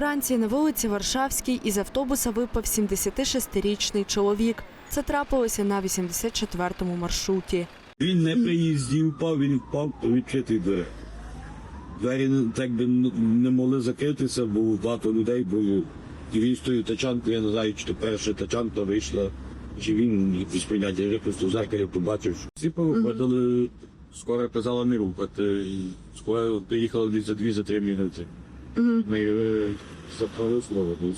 Вранці на вулиці Варшавській із автобуса випав 76-річний чоловік. Це трапилося на 84-му маршруті. Він не приїзді впав, він впав у відкритий двері. Двері не- так би не могли закритися, бо багато людей було. І він з тою тачанкою, я не знаю, чи то перша тачанка вийшла, чи він без поняття, я просто в зеркалі побачив. що Всі повиходили, скоро казала не рухати. Скоро приїхали десь за дві за три минути. Ми е, запали слово, ну.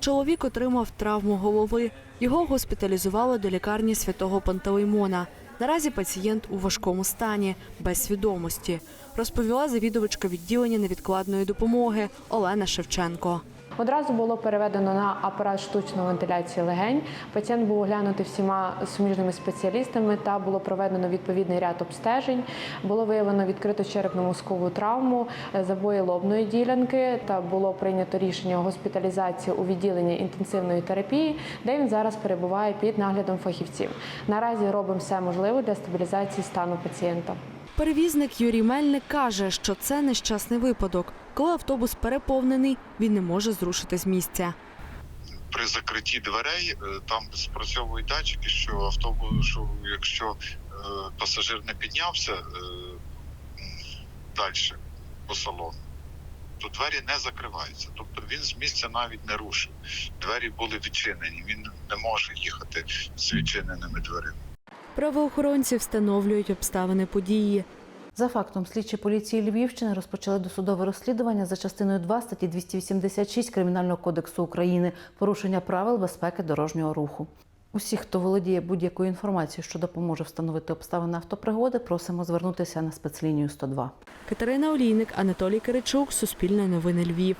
Чоловік отримав травму голови. Його госпіталізували до лікарні святого Пантелеймона. Наразі пацієнт у важкому стані, без свідомості, розповіла завідувачка відділення невідкладної допомоги Олена Шевченко. Одразу було переведено на апарат штучної вентиляції легень. Пацієнт був оглянутий всіма суміжними спеціалістами та було проведено відповідний ряд обстежень. Було виявлено відкриту черепно-мозкову травму, е, забої лобної ділянки та було прийнято рішення госпіталізації у відділення інтенсивної терапії, де він зараз перебуває під наглядом фахівців. Наразі робимо все можливе для стабілізації стану пацієнта. Перевізник Юрій Мельник каже, що це нещасний випадок. Коли автобус переповнений, він не може зрушити з місця. при закритті дверей е, там спрацьовують датчики, що автобус, що якщо е, пасажир не піднявся е, далі по салону, то двері не закриваються. Тобто він з місця навіть не рушив. Двері були відчинені. Він не може їхати з відчиненими дверима. Правоохоронці встановлюють обставини події. За фактом слідчі поліції Львівщини розпочали досудове розслідування за частиною 2 статті 286 Кримінального кодексу України порушення правил безпеки дорожнього руху. Усіх, хто володіє будь-якою інформацією, що допоможе встановити обставини автопригоди, просимо звернутися на спецлінію 102. Катерина Олійник, Анатолій Киричук, Суспільне новини Львів.